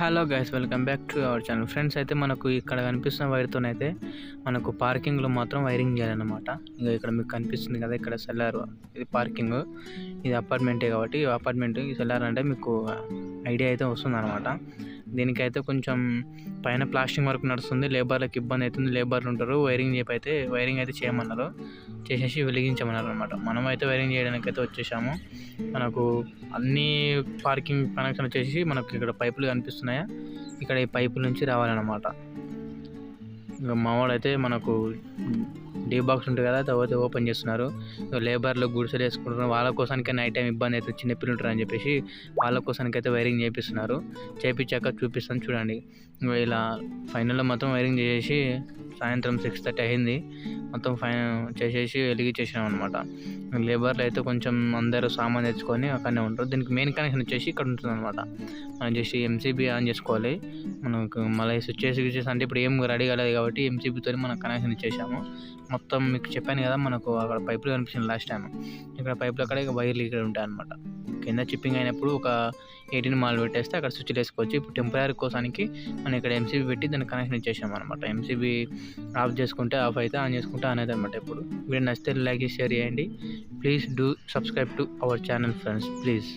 Hello guys welcome back to our channel friends అయితే మనకు ఇక్కడ కనిపిస్తున్న వైర్తోనైతే మనకు పార్కింగ్లో మాత్రం వైరింగ్ చేయాలన్నమాట. ఇంకా ఇక్కడ మీకు కనిపిస్తుంది కదా ఇక్కడ సెల్లార్. ఇది పార్కింగ్. ఇది అపార్ట్మెంటే కాబట్టి అపార్ట్మెంట్ ఈ సెల్లార్ అంటే మీకు ఐడియా అయితే వస్తుంది అనమాట దీనికైతే కొంచెం పైన ప్లాస్టింగ్ వర్క్ నడుస్తుంది లేబర్లకు ఇబ్బంది అవుతుంది లేబర్లు ఉంటారు వైరింగ్ చెప్పి అయితే వైరింగ్ అయితే చేయమన్నారు చేసేసి వెలిగించమన్నారు అనమాట మనం అయితే వైరింగ్ చేయడానికి అయితే వచ్చేసాము. మనకు అన్ని పార్కింగ్ కనెక్షన్ వచ్చేసి మనకు ఇక్కడ పైపులు కనిపిస్తున్నాయా? ఇక్కడ ఈ పైపుల నుంచి రావాలన్నమాట. ఇంకా మామూలు అయితే మనకు డీ బాక్స్ ఉంటుంది కదా తర్వాత ఓపెన్ చేస్తున్నారు. ఇంకా లేబర్లు గుడిసెలు వేసుకుంటున్నారు. వాళ్ళ కోసానికి నైట్ టైం ఇబ్బంది అయితే చిన్నపిల్లలు ఉంటారు అని చెప్పేసి వాళ్ళ కోసానికి అయితే వైరింగ్ చేపిస్తున్నారు. చేపించాక చూపిస్తాను చూడండి. ఇలా ఫైనల్లో మొత్తం వైరింగ్ చేసేసి సాయంత్రం సిక్స్ థర్టీ అయింది. మొత్తం ఫైన్ చేసేసి వెలిగించేసినాం అనమాట లేబర్లు అయితే కొంచెం అందరూ సామాన్ తెచ్చుకొని అక్కడనే ఉంటారు. దీనికి మెయిన్ కనెక్షన్ వచ్చేసి ఇక్కడ ఉంటుంది అనమాట మనం జస్ట్ ఎంసీబీ ఆన్ చేసుకోవాలి. మనకు మళ్ళీ స్విచ్ చేసి అంటే ఇప్పుడు ఏం రెడీ కాలేదు కాబట్టి ఎంసీబీతో మనం కనెక్షన్ ఇచ్చేసాము. మొత్తం మీకు చెప్పాను కదా మనకు అక్కడ పైపులు కనిపించింది లాస్ట్ టైం ఇక్కడ పైపులు అక్కడ ఇక వైర్లు ఇక్కడ ఉంటాయి అనమాట కింద చిప్పింగ్ అయినప్పుడు ఒక ఎయిటీన్ మాల్ పెట్టేస్తే అక్కడ స్విచ్ వేసుకోవచ్చు ఇప్పుడు టెంపరీ కోసానికి మనం ఇక్కడ ఎంసీబీ పెట్టి దాన్ని కనెక్షన్ ఇచ్చేసాం అనమాట ఎంసీబీ ఆఫ్ చేసుకుంటే ఆఫ్ అయితే ఆన్ చేసుకుంటే ఆన్ అయితే అనమాట ఇప్పుడు. వీడియో నచ్చితే లైక్ చేసి షేర్ చేయండి. Please do subscribe to our channel friends. Please.